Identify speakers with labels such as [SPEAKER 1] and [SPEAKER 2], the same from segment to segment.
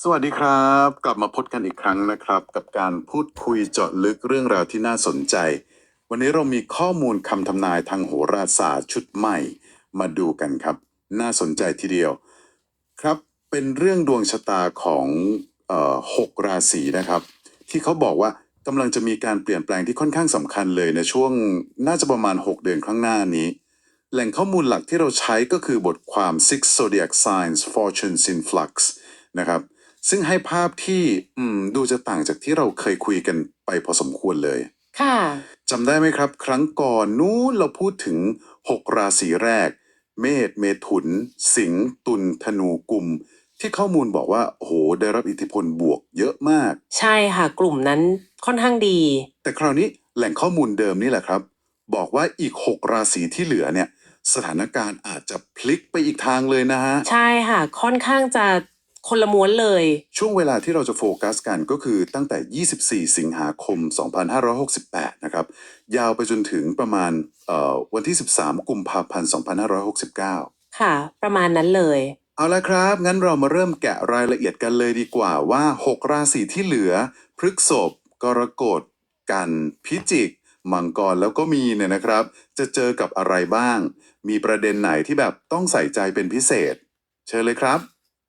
[SPEAKER 1] สวัสดีครับ กลับมาพบกันอีกครั้งนะครับ กับการพูดคุยเจาะลึกเรื่องราวที่น่าสนใจ วันนี้เรามีข้อมูลคำทำนายทางโหราศาสตร์ชุดใหม่มาดูกันครับ น่าสนใจทีเดียวครับเป็นเรื่องดวงชะตาของหกราศีนะครับ ที่เขาบอกว่ากำลังจะมีการเปลี่ยนแปลงที่ค่อนข้างสำคัญเลยในช่วงน่าจะประมาณ 6 เดือนข้างหน้านี้ แหล่งข้อมูลหลักที่เราใช้ก็คือบทความ Six Zodiac Signs Fortunes in Flux นะครับ ซึ่งให้ภาพที่อืมดูจะต่างจากที่เราเคยคุยกันไปพอสมควรเลย
[SPEAKER 2] ค่ะ
[SPEAKER 1] จำได้ไหมครับ ครั้งก่อนนู้นเราพูดถึง 6 ราศีแรก เมษเมถุน สิงห์ตุลธนูกุม ที่ข้อมูลบอกว่า โอ้โห ได้รับอิทธิพลบวกเยอะมาก
[SPEAKER 2] ใช่ค่ะ กลุ่มนั้นค่อนข้างดี
[SPEAKER 1] แต่คราวนี้แหล่งข้อมูลเดิมนี่แหละครับ บอกว่าอีก 6 ราศีที่เหลือเนี่ย สถานการณ์อาจจะพลิกไปอีกทางเลยนะฮะ
[SPEAKER 2] ใช่ค่ะ ค่อนข้างจะ คนละม้วนเลย
[SPEAKER 1] ช่วงเวลาที่เราจะโฟกัสกันก็คือตั้งแต่ 24 สิงหาคม 2568 นะครับ ยาวไปจนถึงประมาณเอ่อวันที่ 13 กุมภาพันธ์ 2569
[SPEAKER 2] ค่ะ ประมาณนั้นเลย
[SPEAKER 1] เอาละครับ งั้นเรามาเริ่มแกะรายละเอียดกันเลยดีกว่าว่า 6 ราศีที่เหลือ พฤษภกรกฎ กัน พิจิก มังกร แล้วก็มีเนี่ยนะครับ จะเจอกับอะไรบ้าง มีประเด็นไหนที่แบบต้องใส่ใจเป็นพิเศษ เชิญเลยครับ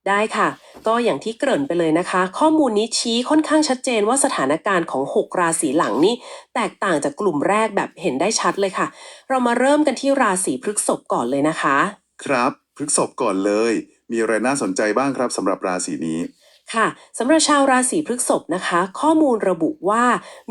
[SPEAKER 2] ได้ค่ะ ก็อย่างที่เกริ่นไปเลยนะคะ ข้อมูลนี้ชี้ค่อนข้างชัดเจนว่าสถานการณ์ของ 6 ราศีหลังนี้ แตกต่างจากกลุ่มแรกแบบเห็นได้ชัดเลยค่ะ เรามาเริ่มกันที่ราศีพฤษภก่อนเลยนะคะ
[SPEAKER 1] ครับพฤกษภก่อนเลย มีอะไรน่าสนใจบ้างครับสำหรับราศีนี้
[SPEAKER 2] ค่ะสำหรับชาวราศีพฤษภนะคะ ข้อมูลระบุว่า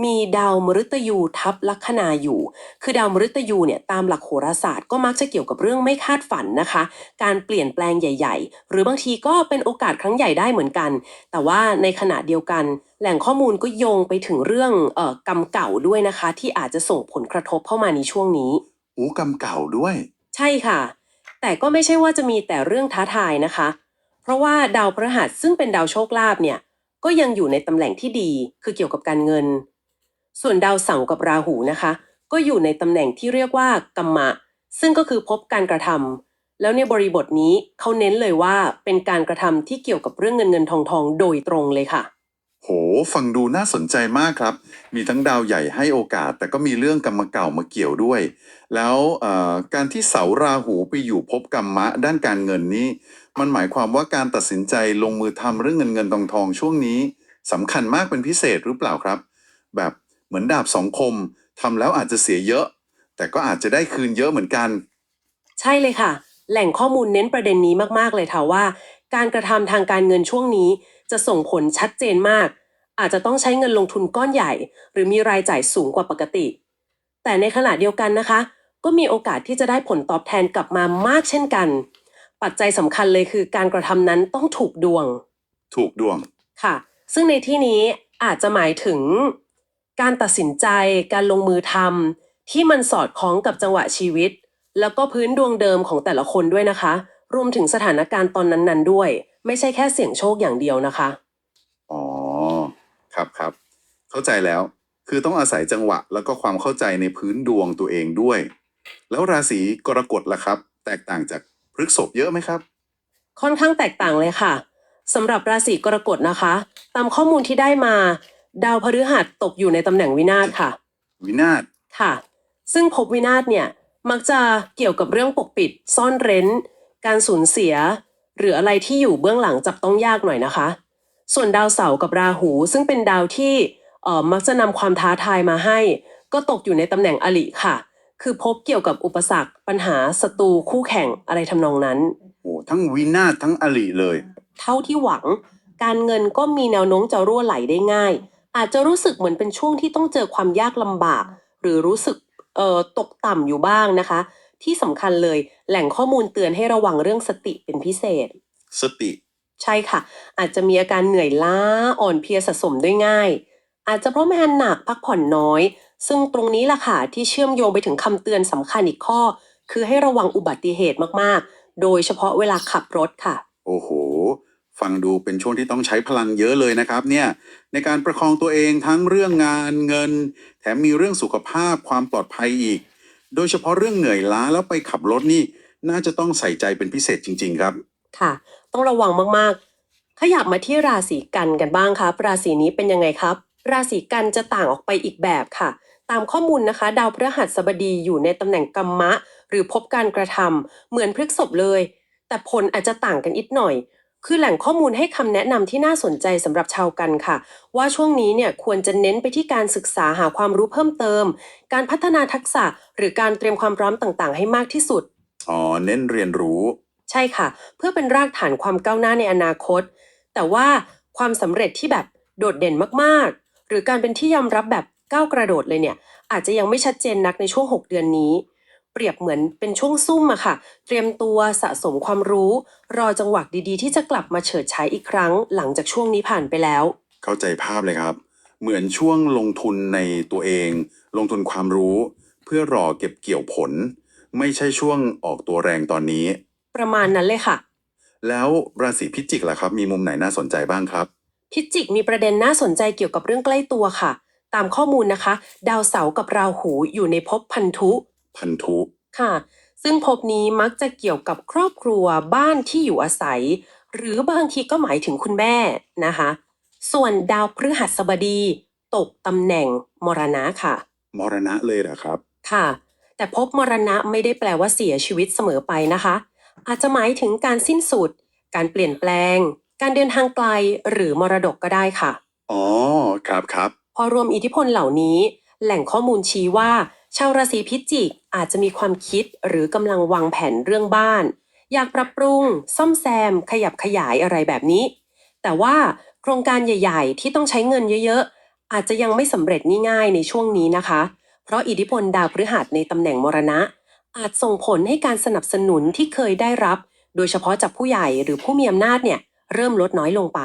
[SPEAKER 2] มีดาวมฤตยูทับลัคนาอยู่ คือดาวมฤตยูเนี่ยตามหลักโหราศาสตร์ก็มักจะเกี่ยวกับเรื่องไม่คาดฝันนะคะ การเปลี่ยนแปลงใหญ่ ๆ หรือบางทีก็เป็นโอกาสครั้งใหญ่ได้เหมือนกัน แต่ว่าในขณะเดียวกัน แหล่งข้อมูลก็โยงไปถึงเรื่องเอ่อกรรมเก่าด้วยนะคะ ที่อาจจะส่งผลกระทบเข้ามาในช่วงนี้
[SPEAKER 1] อู้กรรมเก่าด้วย
[SPEAKER 2] ใช่ค่ะ แต่ก็ไม่ใช่ว่าจะมีแต่เรื่องท้าทายนะคะ เพราะว่าดาวพฤหัสซึ่งเป็นดาวโชคลาภเนี่ยก็ยังอยู่ในตำแหน่งที่ดีคือเกี่ยวกับการเงิน ส่วนดาวเสาร์กับราหูนะคะ ก็อยู่ในตำแหน่งที่เรียกว่ากรรมะ ซึ่งก็คือพบการกระทำแล้วในบริบทนี้เขาเน้นเลยว่าเป็นการกระทำที่เกี่ยวกับเรื่องเงินเงินทองทองโดยตรงเลยค่ะ
[SPEAKER 1] โห ฟังดูน่าสนใจมากครับ มีทั้งดาวใหญ่ให้โอกาส แต่ก็มีเรื่องกรรมเก่ามาเกี่ยวด้วย แล้วการที่เสาราหูไปอยู่ภพกรรมะด้านการเงินนี้ มันหมายความว่าการตัดสินใจลงมือทำเรื่องเงินเงินทองทองช่วงนี้สำคัญมากเป็นพิเศษหรือเปล่าครับ แบบเหมือนดาบสองคมทำแล้วอาจจะเสียเยอะ แต่ก็อาจจะได้คืนเยอะเหมือนกัน
[SPEAKER 2] ใช่เลยค่ะ แหล่งข้อมูลเน้นประเด็นนี้มากๆเลยค่ะว่า การกระทำทางการเงินช่วงนี้ จะส่งผลชัดเจนมาก อาจจะต้องใช้เงินลงทุนก้อนใหญ่ หรือมีรายจ่ายสูงกว่าปกติ แต่ในขณะเดียวกันนะคะ ก็มีโอกาสที่จะได้ผลตอบแทนกลับมามากเช่นกัน ปัจจัยสำคัญเลยคือการกระทำนั้นต้องถูกดวง
[SPEAKER 1] ถูกดวง
[SPEAKER 2] ค่ะ ซึ่งในที่นี้อาจจะหมายถึง การตัดสินใจการลงมือทำที่มันสอดคล้องกับจังหวะชีวิต แล้วก็พื้นดวงเดิมของแต่ละคนด้วยนะคะ รวมถึงสถานการณ์ตอนนั้นๆด้วย ไม่ใช่แค่เสี่ยงโชคอย่างเดียวนะคะ
[SPEAKER 1] อ๋อ ครับครับ เข้าใจแล้ว คือต้องอาศัยจังหวะแล้วก็ความเข้าใจในพื้นดวงตัวเองด้วย แล้วราศีกรกฎล่ะครับ แตกต่างจาก พฤษภเยอะไหมครับ
[SPEAKER 2] ค่อนข้างแตกต่างเลยค่ะสำหรับราศีกรกฎนะคะ ตามข้อมูลที่ได้มา ดาวพฤหัสตกอยู่ในตำแหน่งวินาศค่ะ
[SPEAKER 1] วินาศ
[SPEAKER 2] ค่ะ ซึ่งภพวินาศเนี่ย มักจะเกี่ยวกับเรื่องปกปิด ซ่อนเร้น การสูญเสีย หรืออะไรที่อยู่เบื้องหลังจับต้องยากหน่อยนะคะ ส่วนดาวเสาร์กับราหู ซึ่งเป็นดาวที่เอ่อมักจะนำความท้าทายมาให้ ก็ตกอยู่ในตำแหน่งอลิค่ะ คือพบเกี่ยวกับอุปสรรค ปัญหาศัตรูคู่แข่งอะไรทำนองนั้น
[SPEAKER 1] โอ้ทั้งวินาศทั้งอลิเลย
[SPEAKER 2] เท่าที่หวัง การเงินก็มีแนวโน้มจะรั่วไหลได้ง่าย อาจจะรู้สึกเหมือนเป็นช่วงที่ต้องเจอความยากลำบาก หรือรู้สึกเอ่อตกต่ำอยู่บ้างนะคะ ที่สำคัญเลยแหล่งข้อมูลเตือนให้ระวังเรื่องสติเป็นพิเศษ
[SPEAKER 1] สติ
[SPEAKER 2] ใช่ค่ะ อาจจะมีอาการเหนื่อยล้าอ่อนเพลียสะสมได้ง่าย อาจจะเพราะงานหนักพักผ่อนน้อย ซึ่งตรงนี้ล่ะค่ะที่เชื่อมโยงไปถึงคำเตือนสำคัญอีกข้อ คือให้ระวังอุบัติเหตุมากๆ โดยเฉพาะเวลาขับรถค่ะ
[SPEAKER 1] โอ้โห ฟังดูเป็นช่วงที่ต้องใช้พลังเยอะเลยนะครับเนี่ยในการประคองตัวเองทั้งเรื่องงานเงิน แถมมีเรื่องสุขภาพความปลอดภัยอีก โดยเฉพาะเรื่องเหนื่อยล้าแล้วไปขับรถนี่ น่าจะต้องใส่ใจเป็นพิเศษจริง ๆ ครับ
[SPEAKER 2] ค่ะ ต้องระวังมากๆ ขยับมาที่ราศีกันกันบ้างครับ ราศีนี้เป็นยังไงครับ ราศีกันจะต่างออกไปอีกแบบค่ะ ตามข้อมูลนะคะ ดาวพฤหัสบดีอยู่ในตำแหน่งกัมมะ หรือพบการกระทำเหมือนพฤกษบเลย แต่ผลอาจจะต่างกันอีกหน่อย คือแหล่งข้อมูลให้คำแนะนำที่น่าสนใจสำหรับชาวกันค่ะ ว่าช่วงนี้เนี่ยควรจะเน้นไปที่การศึกษาหาความรู้เพิ่มเติม การพัฒนาทักษะหรือการเตรียมความพร้อมต่างๆ ให้มากที่สุด
[SPEAKER 1] อ๋อ เน้นเรียนรู้
[SPEAKER 2] ใช่ค่ะ เพื่อเป็นรากฐานความก้าวหน้าในอนาคต แต่ว่าความสำเร็จที่แบบโดดเด่นมากๆ หรือการเป็นที่ยอมรับแบบ ก้าวกระโดดเลยเนี่ย อาจจะยังไม่ชัดเจนนักในช่วง 6 เดือนนี้ เปรียบเหมือนเป็นช่วงซุ่มอะค่ะ เตรียมตัวสะสมความรู้ รอจังหวะดีๆ ที่จะกลับมาเฉิดฉายอีกครั้ง หลังจากช่วงนี้ผ่านไปแล้ว
[SPEAKER 1] เข้าใจภาพเลยครับ เหมือนช่วงลงทุนในตัวเอง ลงทุนความรู้ เพื่อรอเก็บเกี่ยวผล ไม่ใช่ช่วงออกตัวแรงตอนนี้
[SPEAKER 2] ประมาณนั้นเลยค่ะ
[SPEAKER 1] แล้วราศีพิจิกล่ะครับ มีมุมไหนน่าสนใจบ้างครับ
[SPEAKER 2] พิจิกมีประเด็นน่าสนใจเกี่ยวกับเรื่องใกล้ตัวค่ะ ตามข้อมูลนะคะ ดาวเสาร์กับราหูอยู่ในภพพันธุ
[SPEAKER 1] พันธุ
[SPEAKER 2] ค่ะ ซึ่งภพนี้มักจะเกี่ยวกับครอบครัวบ้านที่อยู่อาศัย หรือบางทีก็หมายถึงคุณแม่นะคะ ส่วนดาวพฤหัสบดี ตกตำแหน่งมรณะค่ะ
[SPEAKER 1] มรณะเลยเหรอครับ
[SPEAKER 2] ค่ะ แต่ภพมรณะไม่ได้แปลว่าเสียชีวิตเสมอไปนะคะ อาจจะหมายถึงการสิ้นสุด การเปลี่ยนแปลง การเดินทางไกลหรือมรดกก็ได้ค่ะ
[SPEAKER 1] อ๋อ ครับครับ
[SPEAKER 2] พอรวมอิทธิพลเหล่านี้ แหล่งข้อมูลชี้ว่า ชาวราศีพิจิกอาจจะมีความคิดหรือกำลังวางแผนเรื่องบ้าน อยากปรับปรุง ซ่อมแซม ขยับขยายอะไรแบบนี้ แต่ว่าโครงการใหญ่ ๆ ที่ต้องใช้เงินเยอะๆ อาจจะยังไม่สำเร็จง่ายๆในช่วงนี้นะคะ เพราะอิทธิพลดาวพฤหัสในตำแหน่งมรณะ อาจส่งผลให้การสนับสนุนที่เคยได้รับ โดยเฉพาะจากผู้ใหญ่หรือผู้มีอำนาจเนี่ยเริ่มลดน้อยลงไป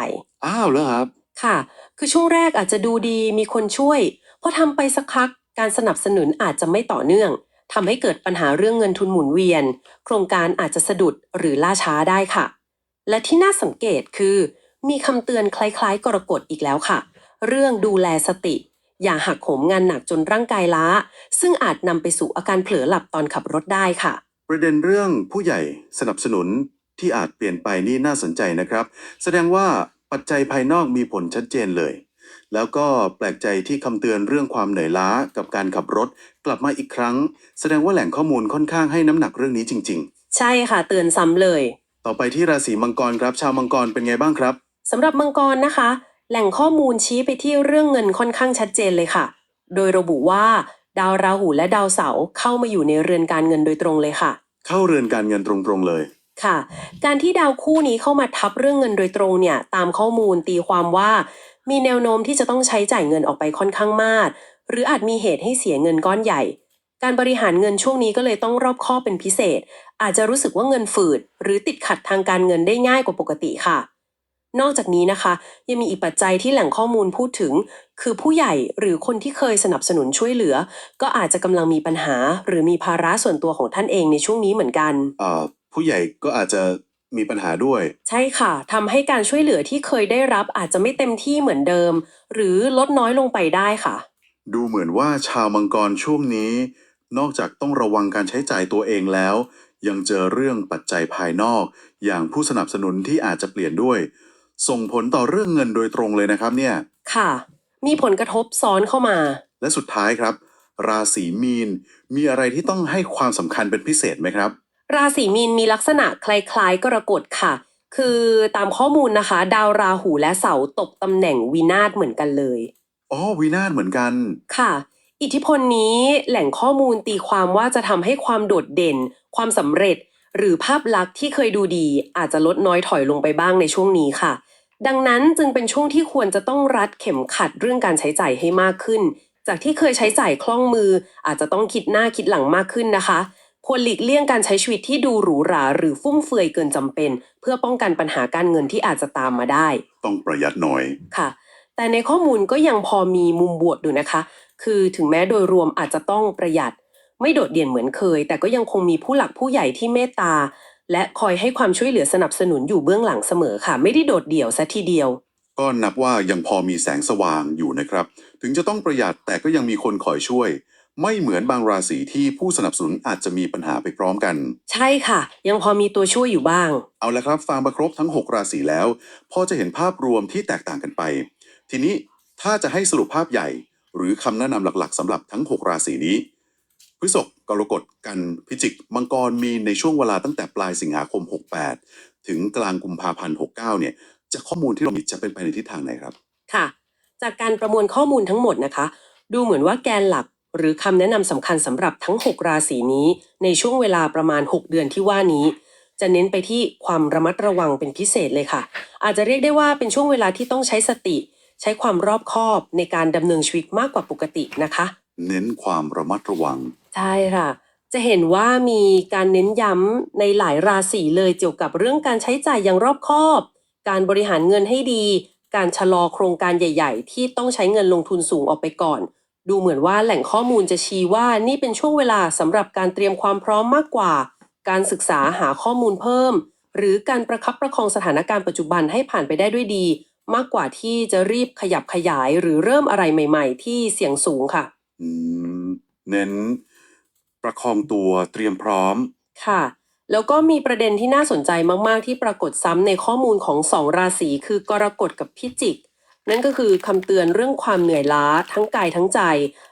[SPEAKER 1] อ้าวแล้วครับ
[SPEAKER 2] ค่ะ คือช่วงแรกอาจจะดูดีมีคนช่วยพอทำไปสักพักการสนับสนุนอาจจะไม่ต่อเนื่องทำให้เกิดปัญหาเรื่องเงินทุนหมุนเวียน โครงการอาจจะสะดุดหรือล่าช้าได้ค่ะ และที่น่าสังเกตคือ มีคำเตือนคล้ายๆ กรกฎอีกแล้วค่ะ เรื่องดูแลสติ อย่าหักโหมงานหนักจนร่างกายล้า ซึ่งอาจนำไปสู่อาการเผลอหลับตอนขับรถได้ค่ะ
[SPEAKER 1] ประเด็นเรื่องผู้ใหญ่สนับสนุนที่อาจเปลี่ยนไปนี่น่าสนใจนะครับ แสดงว่า ปัจจัยภายนอกมีผลชัดเจนเลย แล้วก็แปลกใจที่คำเตือนเรื่องความเหนื่อยล้ากับการขับรถ กลับมาอีกครั้ง แสดงว่าแหล่งข้อมูลค่อนข้างให้น้ำหนักเรื่องนี้จริง
[SPEAKER 2] ใช่ค่ะ เตือนซ้ำเลย
[SPEAKER 1] ๆ ต่อไปที่ราศีมังกรครับ ชาวมังกรเป็นไงบ้างครับ
[SPEAKER 2] สำหรับมังกรนะคะ แหล่งข้อมูลชี้ไปที่เรื่องเงินค่อนข้างชัดเจนเลยค่ะ โดยระบุว่า ดาวราหูและดาวเสาร์เข้ามาอยู่ในเรือนการเงินโดยตรงเลยค่ะ
[SPEAKER 1] เข้าเรือนการเงินตรงๆเลย
[SPEAKER 2] ค่ะ การที่ดาวคู่นี้เข้ามาทับเรื่องเงินโดยตรงเนี่ยตามข้อมูลตีความว่า มีแนวโน้มที่จะต้องใช้จ่ายเงินออกไปค่อนข้างมาก หรืออาจมีเหตุให้เสียเงินก้อนใหญ่ การบริหารเงินช่วงนี้ก็เลยต้องรอบคอบเป็นพิเศษ อาจจะรู้สึกว่าเงินฝืด หรือติดขัดทางการเงินได้ง่ายกว่าปกติค่ะ นอกจากนี้นะคะ ยังมีอีกปัจจัยที่แหล่งข้อมูลพูดถึง คือผู้ใหญ่หรือคนที่เคยสนับสนุนช่วยเหลือ ก็อาจจะกำลังมีปัญหา หรือมีภาระส่วนตัวของท่านเองในช่วงนี้เหมือนกัน
[SPEAKER 1] เอ่อ ผู้ใหญ่ก็อาจจะมีปัญหาด้วย
[SPEAKER 2] ใช่ค่ะทำให้การช่วยเหลือที่เคยได้รับอาจจะไม่เต็มที่เหมือนเดิม หรือลดน้อยลงไปได้ค่ะ
[SPEAKER 1] ดูเหมือนว่าชาวมังกรช่วงนี้ นอกจากต้องระวังการใช้จ่ายตัวเองแล้ว ยังเจอเรื่องปัจจัยภายนอก อย่างผู้สนับสนุนที่อาจจะเปลี่ยนด้วย ส่งผลต่อเรื่องเงินโดยตรงเลยนะครับเนี่ย
[SPEAKER 2] ค่ะ มีผลกระทบซ้อนเข้ามา
[SPEAKER 1] และสุดท้ายครับ ราศีมีน มีอะไรที่ต้องให้ความสำคัญเป็นพิเศษไหมครับ
[SPEAKER 2] ราศีมีนมีลักษณะคล้ายๆ กรกฎค่ะ คือตามข้อมูลนะคะ ดาวราหูและเสาร์ตกตำแหน่งวินาศเหมือนกันเลย
[SPEAKER 1] อ๋อวินาศเหมือนกัน
[SPEAKER 2] ค่ะ อิทธิพลนี้แหล่งข้อมูลตีความว่าจะทำให้ความโดดเด่น ความสำเร็จ หรือภาพลักษณ์ที่เคยดูดี อาจจะลดน้อยถอยลงไปบ้างในช่วงนี้ค่ะ ดังนั้นจึงเป็นช่วงที่ควรจะต้องรัดเข็มขัดเรื่องการใช้จ่ายให้มากขึ้น จากที่เคยใช้จ่ายคล่องมือ อาจจะต้องคิดหน้าคิดหลังมากขึ้นนะคะ ควรหลีกเลี่ยงการใช้ชีวิตที่ดูหรูหราหรือฟุ่มเฟือยเกินจำเป็น เพื่อป้องกันปัญหาการเงินที่อาจจะตามมาได้
[SPEAKER 1] ต้องประหยัดหน่อย
[SPEAKER 2] ค่ะ แต่ในข้อมูลก็ยังพอมีมุมบวกอยู่นะคะ คือถึงแม้โดยรวมอาจจะต้องประหยัด ไม่โดดเด่นเหมือนเคย แต่ก็ยังคงมีผู้หลักผู้ใหญ่ที่เมตตา และคอยให้ความช่วยเหลือสนับสนุนอยู่เบื้องหลังเสมอค่ะ ไม่ได้โดดเดี่ยวซะทีเดียว
[SPEAKER 1] ก็นับว่ายังพอมีแสงสว่างอยู่นะครับ ถึงจะต้องประหยัดแต่ก็ยังมีคนคอยช่วย ไม่เหมือนบางราศีที่ผู้สนับสนุนอาจจะมีปัญหาไปพร้อมกัน
[SPEAKER 2] ใช่ค่ะ ยังพอมีตัวช่วยอยู่บ้าง
[SPEAKER 1] เอาละครับฟังมาครบทั้ง 6 ราศีแล้ว พอจะเห็นภาพรวมที่แตกต่างกันไป ทีนี้ถ้าจะให้สรุปภาพใหญ่ หรือคำแนะนำหลักๆสำหรับทั้ง 6 ราศีนี้พฤษภกรกฎกันพิจิก มังกรมีในช่วงเวลาตั้งแต่ปลายสิงหาคม 68 ถึงกลางกุมภาพันธ์69 เนี่ย จะข้อมูลที่เรามีจะเป็นไปในทิศทางไหนครับ
[SPEAKER 2] ค่ะ จากการประมวลข้อมูลทั้งหมดนะคะ ดูเหมือนว่าแกนหลัก หรือคำแนะนำสำคัญสำหรับทั้ง 6 ราศีนี้ ในช่วงเวลาประมาณ 6 เดือนที่ว่านี้ จะเน้นไปที่ความระมัดระวังเป็นพิเศษเลยค่ะ อาจจะเรียกได้ว่าเป็นช่วงเวลาที่ต้องใช้สติ ใช้ความรอบคอบในการดำเนินชีวิตมากกว่าปกตินะคะ
[SPEAKER 1] เน้นความระมัดระวัง
[SPEAKER 2] ใช่ค่ะ จะเห็นว่ามีการเน้นย้ำในหลายราศีเลยเกี่ยวกับเรื่องการใช้จ่ายอย่างรอบคอบ การบริหารเงินให้ดี การชะลอโครงการใหญ่ ๆ ที่ต้องใช้เงินลงทุนสูงออกไปก่อน ดูเหมือนว่าแหล่งข้อมูลจะชี้ว่านี่เป็นช่วงเวลาสำหรับการเตรียมความพร้อมมากกว่า การศึกษาหาข้อมูลเพิ่ม หรือการประคับประคองสถานการณ์ปัจจุบันให้ผ่านไปได้ด้วยดี มากกว่าที่จะรีบขยับขยายหรือเริ่มอะไรใหม่ ๆ ที่เสี่ยงสูงค่ะ
[SPEAKER 1] อืมเน้น ประคองตัวเตรียมพร้อม
[SPEAKER 2] ค่ะ แล้วก็มีประเด็นที่น่าสนใจมาก ๆ ที่ปรากฏซ้ำในข้อมูลของสองราศีคือกรกฎกับพิจิก นั่นก็คือคำเตือนเรื่องความเหนื่อยล้าทั้งกายทั้งใจ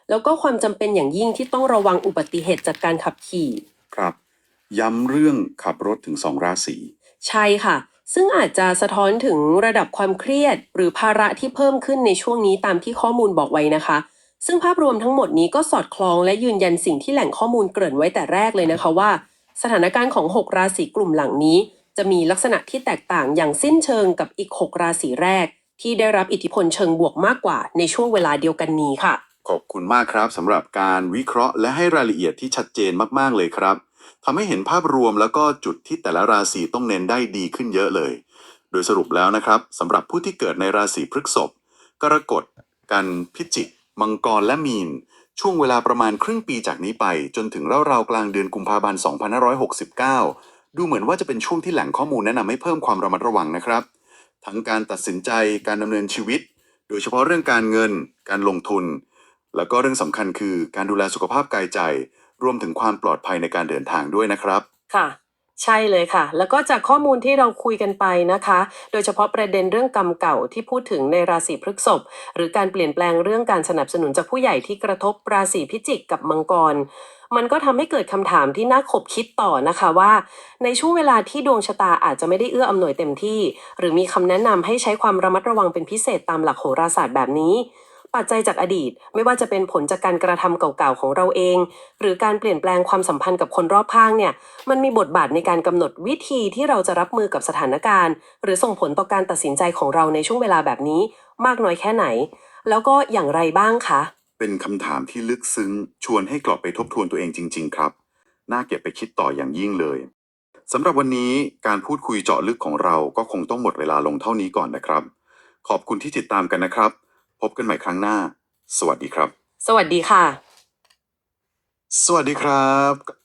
[SPEAKER 2] แล้วก็ความจำเป็นอย่างยิ่งที่ต้องระวังอุบัติเหตุจากการขับขี่
[SPEAKER 1] ครับ ย้ำเรื่องขับรถถึงสองราศี
[SPEAKER 2] ใช่ค่ะ ซึ่งอาจจะสะท้อนถึงระดับความเครียด หรือภาระที่เพิ่มขึ้นในช่วงนี้ตามที่ข้อมูลบอกไว้นะคะ ซึ่งภาพรวมทั้งหมดนี้ก็สอดคล้องและยืนยันสิ่งที่แหล่งข้อมูลเกริ่นไว้แต่แรกเลยนะคะว่า สถานการณ์ของ 6 ราศีกลุ่มหลังนี้ จะมีลักษณะที่แตกต่างอย่างสิ้นเชิงกับอีก 6 ราศีแรก ที่ได้รับอิทธิพลเชิงบวกมากกว่าในช่วงเวลาเดียวกันนี้ค่ะ
[SPEAKER 1] ขอบคุณมากครับสำหรับการวิเคราะห์และให้รายละเอียดที่ชัดเจนมากๆเลยครับทำให้เห็นภาพรวมแล้วก็จุดที่แต่ละราศีต้องเน้นได้ดีขึ้นเยอะเลย โดยสรุปแล้วนะครับสำหรับผู้ที่เกิดในราศีพฤษภกรกฎกันพิจิก มังกรและมีน ช่วงเวลาประมาณครึ่งปีจากนี้ไป จนถึงราวๆกลางเดือนกุมภาพันธ์ 2569 ดูเหมือนว่าจะเป็นช่วงที่แหล่งข้อมูลแนะนำให้เพิ่มความระมัดระวังนะครับ ทั้งการตัดสินใจการดำเนินชีวิต โดยเฉพาะเรื่องการเงิน การลงทุน แล้วก็เรื่องสำคัญคือการดูแลสุขภาพกายใจ รวมถึงความปลอดภัยในการเดินทางด้วยนะครับ
[SPEAKER 2] ค่ะ ใช่เลยค่ะ แล้วก็จากข้อมูลที่เราคุยกันไปนะคะ โดยเฉพาะประเด็นเรื่องกรรมเก่าที่พูดถึงในราศีพฤษภหรือการเปลี่ยนแปลงเรื่องการสนับสนุนจากผู้ใหญ่ที่กระทบราศีพิจิกกับมังกร มันก็ทำให้เกิดคำถามที่น่าขบคิดต่อนะคะว่า ในช่วงเวลาที่ดวงชะตาอาจจะไม่ได้เอื้ออำนวยเต็มที่ หรือมีคำแนะนำให้ใช้ความระมัดระวังเป็นพิเศษตามหลักโหราศาสตร์แบบนี้ ปัจจัยจากอดีต ไม่ว่าจะเป็นผลจากการกระทำเก่าๆของเราเอง หรือการเปลี่ยนแปลงความสัมพันธ์กับคนรอบข้างเนี่ย มันมีบทบาทในการกำหนดวิธีที่เราจะรับมือกับสถานการณ์ หรือส่งผลต่อการตัดสินใจของเราในช่วงเวลาแบบนี้ มากน้อยแค่ไหน แล้วก็อย่างไรบ้างคะ
[SPEAKER 1] เป็นคำถามที่ลึกซึ้ง ชวนให้กลับไปทบทวนตัวเองจริง ๆ ครับ น่าเก็บไปคิดต่ออย่างยิ่งเลยสำหรับวันนี้การพูดคุยเจาะลึกของเราก็คงต้องหมดเวลาลงเท่านี้ก่อนนะครับ ขอบคุณที่ติดตามกันนะครับ พบกันใหม่ครั้งหน้า สวัสดีครับ
[SPEAKER 2] สวัสดีค่ะ
[SPEAKER 1] สวัสดีครับ